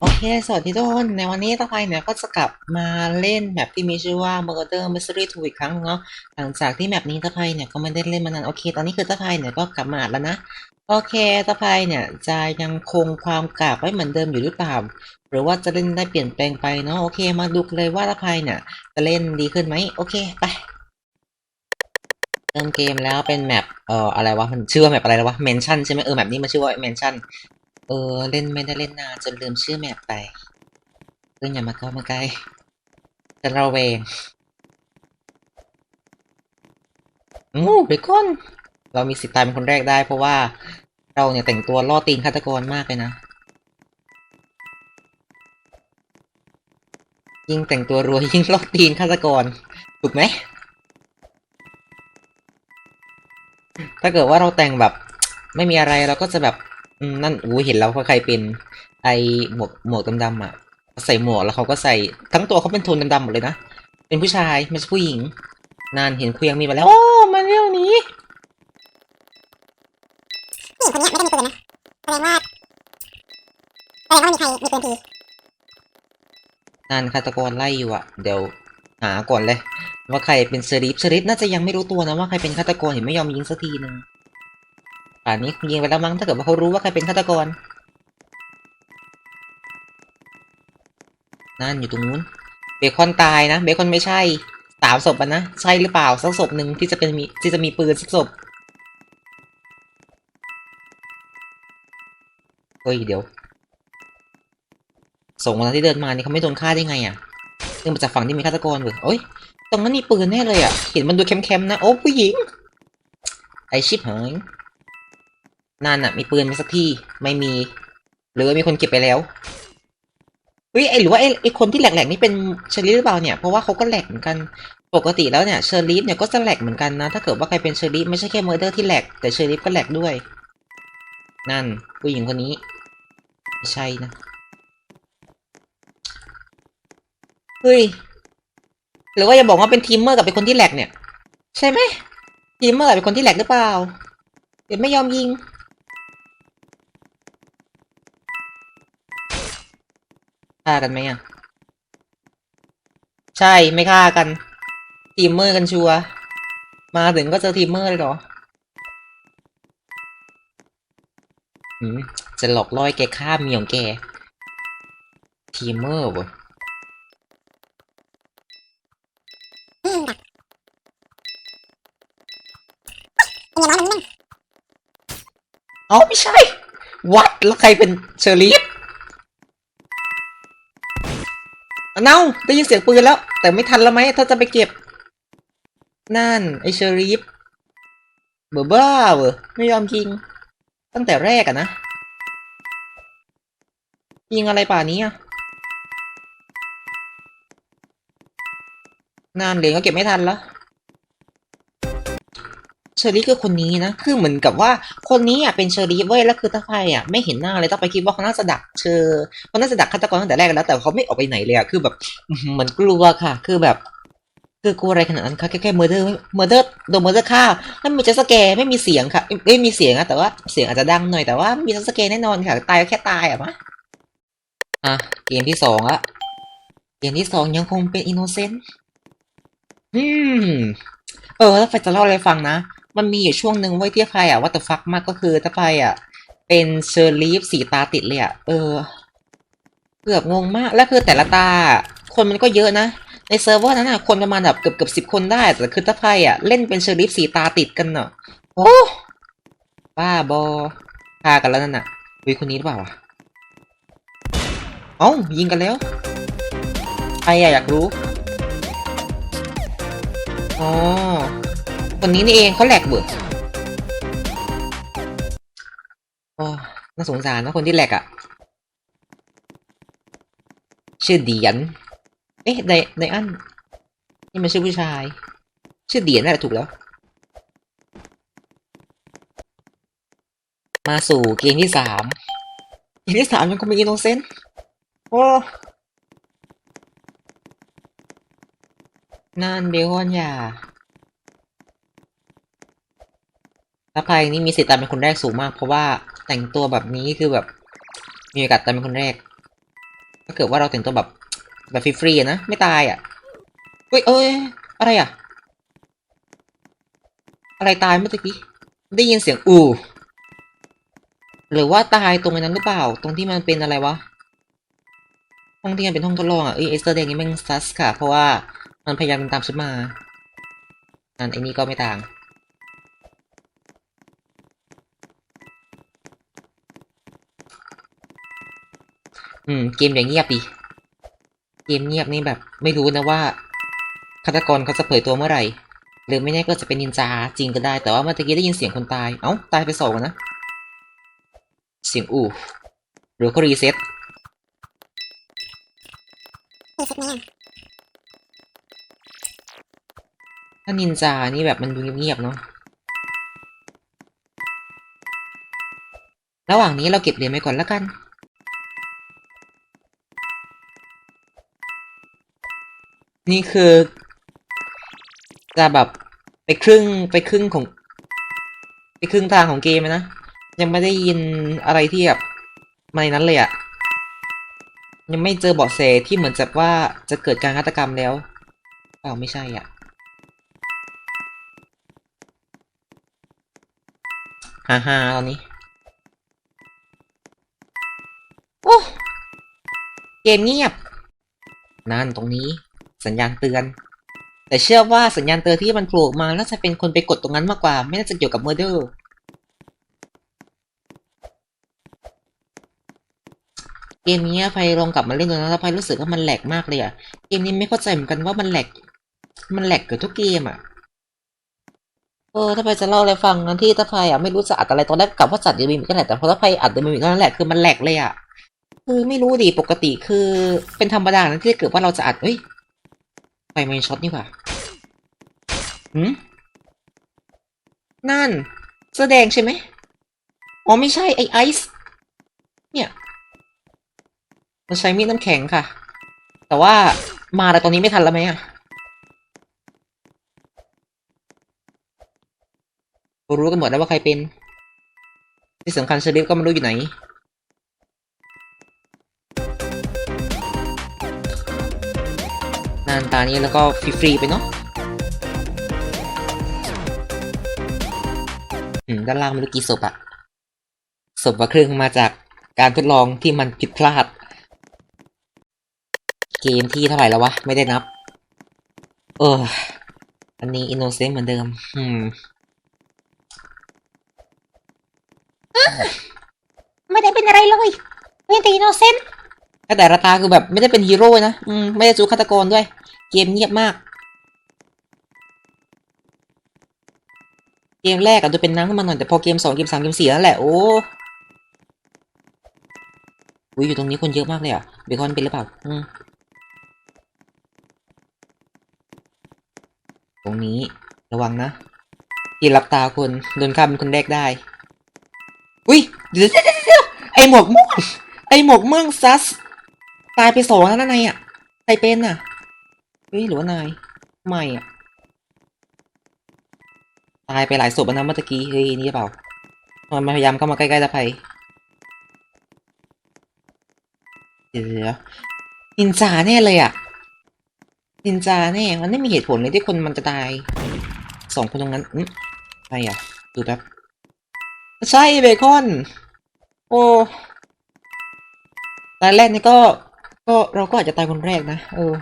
โอเค สวัสดีทุกคน ในวันนี้ตาไพเนี่ยก็จะกลับมาเล่นแมปที่มีชื่อว่า Murder Mystery 2อีกครั้งเนาะ หลังจากที่แมปนี้ตาไพเนี่ยก็ไม่ได้เล่นมานาน โอเค ตอนนี้คือตาไพเนี่ยก็กลับมาอัดแล้วนะ โอเคตาไพเนี่ยจะยังคงความกากไว้เหมือนเดิมอยู่หรือเปล่า หรือว่าจะเล่นได้เปลี่ยนแปลงไปเนาะ โอเค มาดูเลยว่าตาไพเนี่ยจะเล่นดีขึ้นไหม โอเค ไปเริ่มเกมแล้วเป็นแมป เอ่อ อะไรวะ มันชื่อว่าแมปอะไรแล้ววะเมนชั่นใช่ไหมเออ แมปนี้มันชื่อว่าเมนชั่น เออ เล่นไม่ได้เล่นนานจนลืมชื่อแมปไปเพื่อนอย่ามาเข้ามาใกล้จะเราเวงงูเบคอนเรามีสิทธิ์ตายเป็นคนแรกได้ เพราะว่าเราเนี่ยแต่งตัวล่อตีนฆาตกรมากเลยนะยิ่งแต่งตัวรวยยิ่งล่อตีนฆาตกรถูกไหมถ้าเกิดว่าเราแต่งแบบ ไม่มีอะไรเราก็จะแบบ นั่นอู้เห็นแล้วว่าใครเป็นไอหมวกหมวกดำๆอะใส่หมวกแล้วเขาก็ใส่ทั้งตัวเขาเป็นโทนดำๆหมดเลยนะ เป็นผู้ชายไม่ใช่ผู้หญิง นานเห็นเคลียงมีมาแล้ว โอ้มาเร็วนี้ผู้หญิงคนนี้ไม่ได้มีปืนนะแสดงว่าแสดงว่ามีใครมีปืนทีนานฆาตกรไล่อยู่อะ เดี๋ยวหาก่อนเลย ว่าใครเป็นเชอริฟเชอริฟน่าจะยังไม่รู้ตัวนะว่าใครเป็นฆาตกรเห็นไม่ยอมยิงสักทีหนึ่ง ป่านนี้ยิงไปแล้วมั้งถ้าเกิดว่าเขารู้ว่าใครเป็นฆาตกร นั่นอยู่ตรงนู้น เบคอนตายนะ เบคอนไม่ใช่สามศพอะนะ ใช่หรือเปล่าสักศพหนึ่งที่จะเป็นมีที่จะมีปืนสักศพเฮ้ยเดี๋ยวส่งมาที่เดินมานี่เขาไม่โดนฆ่าได้ไงอะเนื่งมาจากฝั่งที่มีฆาตกรเว้ยโอ้ยตรงนั้นมีปืนแน่เลยอะ เห็นมันดูแคมๆนะ โอ้ผู้หญิง ไอชิบหาย นั่นอะมีปืนไหมสักที่ไม่มี หรือว่ามีคนเก็บไปแล้วเฮ้ยไอหรือว่าไอไอคนที่แหลกๆนี่เป็นเชอร์ลีฟหรือเปล่าเนี่ยเพราะว่าเขาก็แหลกเหมือนกันปกติแล้วเนี่ยเชอร์ลีฟเนี่ยก็จะแหลกเหมือนกันนะ ถ้าเกิดว่าใครเป็นเชอร์ลีฟไม่ใช่แค่เมอร์เดอร์ที่แหลกแต่เชอร์ลีฟก็แหลกด้วย นั่นผู้หญิงคนนี้ไม่ใช่นะเฮ้ยหรือว่าจะบอกว่าเป็นทีมเมอร์กับเป็นคนที่แหลกเนี่ย ใช่ไหมทีมเมอร์กับเป็นคนที่แหลกหรือเปล่าเดี๋ยวไม่ยอมยิง ฆ่ากันไหมอะ ใช่ไม่ฆ่ากัน ทีมเมอร์กันชัวร์มาถึงก็เจอทีมเมอร์เลยเหรออืมจะหลอกล่อให้แกฆ่าเมียของแก ทีมเมอร์เว้ยอืมดักเป็นอย่างน้อยมันนั่งเอ้าไม่ใช่ วัดแล้วใครเป็นเชอรี่ เน่าได้ยินเสียงปืนแล้ว แต่ไม่ทันแล้วไหมถ้าจะไปเก็บ นั่น ไอเชอรีฟเบอร์บ้าเวอไม่ยอมยิง ตั้งแต่แรกอะนะ ยิงอะไรป่านี้อะนานเหรียญก็เก็บไม่ทันแล้ว เชอรี่คือคนนี้นะ คือเหมือนกับว่าคนนี้อะเป็นเชอรี่เว้ย แล้วคือตาไพอะไม่เห็นหน้าเลยตาไพคิดว่าเขาน่าจะดักเชอเขาน่าจะดักฆาตกรตั้งแต่แรกแล้ว แต่เขาไม่ออกไปไหนเลยอะ คือแบบเหมือนกลัวค่ะ คือแบบ คือกลัวอะไรขนาดนั้นคะแค่แค่เมอร์เดอร์เมอร์เดอร์โดนเมอร์เดอร์ฆ่าไม่มีจัสแกไม่มีเสียงค่ะไม่มีเสียงอะแต่ว่าเสียงอาจจะดังหน่อยแต่ว่ามีจัสแกแน่นอนค่ะ ตายก็แค่ตายอะมะอะเกมที่สองอะเกมที่สองยังคงเป็นอินโนเซนต์อืมเออแล้วไฟจะเล่าอะไรฟังนะ มันมีอยู่ช่วงหนึ่งไว้ยที่ไฟอะว่าแต่ฟักมากก็คือถ้าไฟอะ เป็นเชอร์ลีฟสีตาติดเลยอะ เออ เกือบงงมาก แล้วคือแต่ละตา คนมันก็เยอะนะ ในเซิร์ฟเวอร์นั้นอะ คนประมาณแบบเกือบเกือบสิบคนได้ แต่คือถ้าไฟอะ เล่นเป็นเชอร์ลีฟสีตาติดกันเนาะโอ้บ้าบอพากันแล้วนั่นน่ะวิคนนี้หรือเปล่าวะเอ้ายิงกันแล้วใครอะอยากรู้อ๋อ คนนี้นี่เองเขาแหลกเบื่อโอ้น่าสงสารนะคนที่แหลกอะ่ะ ชื่อเดียน เอ๊ะไดไดอัน นี่มันชื่อผู้ชาย ชื่อเดียนน่าจะถูกแล้ว มาสู่เกมที่สาม เกมที่สามยังคงมีอินโนเซนต์โอ้นั่นเบลอนอย่า ถ้าใครนี่มีสิทธิ์ตามเป็นคนแรกสูงมาก เพราะว่าแต่งตัวแบบนี้คือแบบ มีโอกาสตามเป็นคนแรก ถ้าเกิดว่าเราแต่งตัวแบบแบบฟรีๆนะ ไม่ตายอะเฮ้ยเอ้ยอะไรอะ อะไรตายเมื่อกี้ได้ยินเสียงอูหรือว่าตายตรงนั้นหรือเปล่า ตรงที่มันเป็นอะไรวะห้องที่มันเป็นห้องทดลองอะเอ้ยเอสเตอร์แดงนี่แม่งซัสค่ะ เพราะว่ามันพยายามตามฉันมาอันไอ้นี่ก็ไม่ต่าง อืม เกมอย่างเงียบดิเกมเงียบนี่แบบ ไม่รู้นะว่าฆาตกรเขาจะเผยตัวเมื่อไหร่ หรือไม่แน่ก็จะเป็นนินจาจริงก็ได้ แต่ว่าเมื่อกี้ได้ยินเสียงคนตาย เอ้า ตายไปสองอะนะ เสียงอูหรือเขารีเซ็ตมีสิทธิ์ไหมอะถ้านินจานี่แบบมันดูเงียบๆเนาะระหว่างนี้เราเก็บเหรียญไปก่อนแล้วกัน นี่คือ จะแบบไปครึ่งไปครึ่งของ ไปครึ่งทางของเกมนะ ยังไม่ได้ยินอะไรที่แบบมาในนั้นเลยอะยังไม่เจอเบาะแสที่เหมือนจะว่าจะเกิดการฆาตกรรมแล้วเปล่าไม่ใช่อะฮ่าฮ่าตอนนี้ โอ้ เกมเงียบ นั่นตรงนี้ สัญญาณเตือน แต่เชื่อว่าสัญญาณเตือนที่มันโผล่มาน่าจะเป็นคนไปกดตรงนั้นมากกว่า ไม่น่าจะเกี่ยวกับเมอร์เดอร์เกมนี้ไฟลองกลับมาเล่นดูนะแล้วไฟรู้สึกว่ามันแหลกมากเลยอะเกมนี้ไม่เข้าใจเหมือนกันว่ามันแหลก มันแหลกเกือบทุกเกมอะเออถ้าไพจะเล่าอะไรฟังนั้นที่ถ้าไพอะไม่รู้จะอัดอะไรตอนแรกกลับว่าจัดเดมิมิกนั่นแหละแต่พอถ้าไพอัดเดมิมิกนั่นแหละคือมันแหลกเลยอะคือไม่รู้ดิปกติคือเป็นธรรมดานะที่เกิดว่าเราจะอัดเฮ้ย ฟมันช็อตนี่หว่าหืมนั่นแสอแดงใช่ไหมอ๋อไม่ใช่ไอไอซ์เนี่ยมันใช้มีดน้ำแข็งค่ะ แต่ว่ามาแต่ตอนนี้ไม่ทันแล้วไหมอะรู้กันหมดแล้วว่าใครเป็น ที่สำคัญเชอริฟก็ไม่รู้อยู่ไหนานตานี้แล้วก็ฟรีๆไปเนาะอืมด้านล่างไม่รู้กี่ศพอะศพว่าครึ่งมาจากการทดลองที่มันผิดพลาด เกมที่เท่าไหร่แล้ววะ ไม่ได้นับ เออ อันนี้อินโนเซนต์เหมือนเดิม อืม ไม่ได้เป็นอะไรเลยเป็นตีโนเซนต์ แต่ละตาคือแบบไม่ได้เป็นฮีโร่นะอืมไม่ได้จูฆาตกรด้วย เกมเงียบมาก เกมแรกอะดูเป็นนังขึ้นมาหน่อยแต่พอเกมสองเกมสามเกมสี่แล้วแหละโอ้อุ้ยอยู่ตรงนี้คนเยอะมากเลยอะเบคอนเป็นหรือเปล่าอืมตรงนี้ระวังนะที่รับตาคนโดนฆ่าเป็นคนแรกได้ อุ้ยเดี๋ยวไอหมวกม่วงไอหมวกม่วงซัส ตายไปสองแล้วนะนายอะใครเป็นอะเฮ้ยหรือว่านายไม่อะตายไปหลายศพแล้วนะเมื่อตะกี้เฮ้ยนี่หรือเปล่ามันพยายามเข้ามาใกล้ๆตะไพเดี๋ยวเดี๋ยวนินจาแน่เลยอะนินจาแน่มันไม่มีเหตุผลเลยที่คนมันจะตายสองคนตรงนั้นอืมใครอะดูแป๊บใช่เบคอน โอ้ตอนแรกนี่ก็ ก็เราก็อาจจะตายคนแรกนะ เออ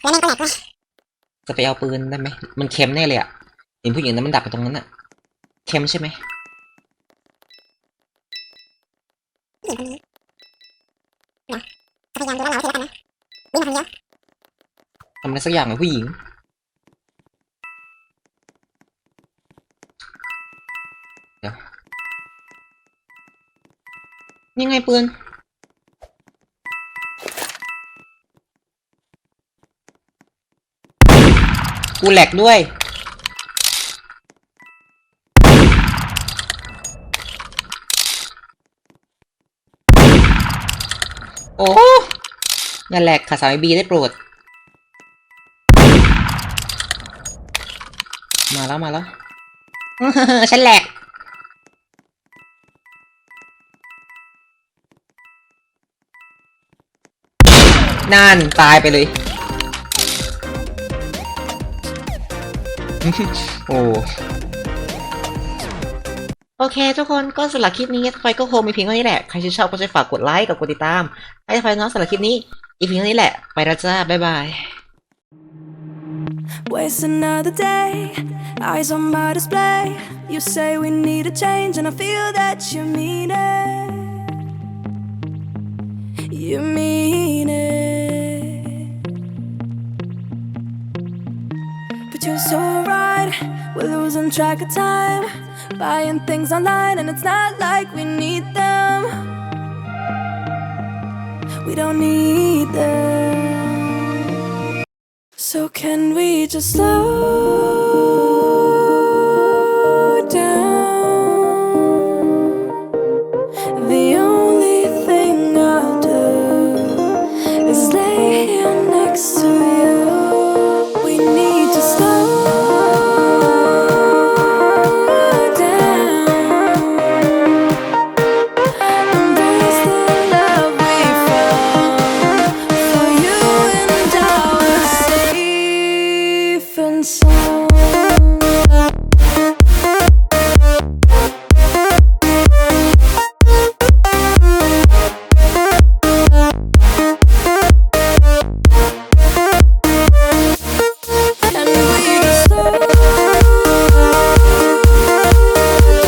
แล้วแม่งก็แหลกด้วยจะไปเอาปืนได้ไหม มันเค็มแน่เลยอะเห็นผู้หญิงนั้นมันดักอยู่ตรงนั้นอะเค็มใช่ไหมผู้หญิงคนนี้นะพยายามดูแลเราให้แล้วกันนะวิ่งมาคนเดียวทำอะไรสักอย่างกับผู้หญิง ยังไงปืน กูแหลกด้วย โอ้อย่าแหลกค่ะสาวบีได้โปรด มาแล้วมาแล้วฉันแหลก นั่นตายไปเลย โอ้โอเค ทุกคนก็สำหรับคลิปนี้ไฟก็คงมีเพียงเท่านี้แหละ ใครชื่นชอบก็ช่วยฝากกดไลค์กับกดติดตาม ให้ไฟน้องสำหรับคลิปนี้ อีกเพียงเท่านี้แหละ ไปแล้วจ้า บ๊ายบาย Waste another day, eyes on my display. You say we need a change, and I feel that you mean it. You mean it. But you're so right, we're losing track of time. Buying things online, and it's not like we need them. We don't need them. So can we just slow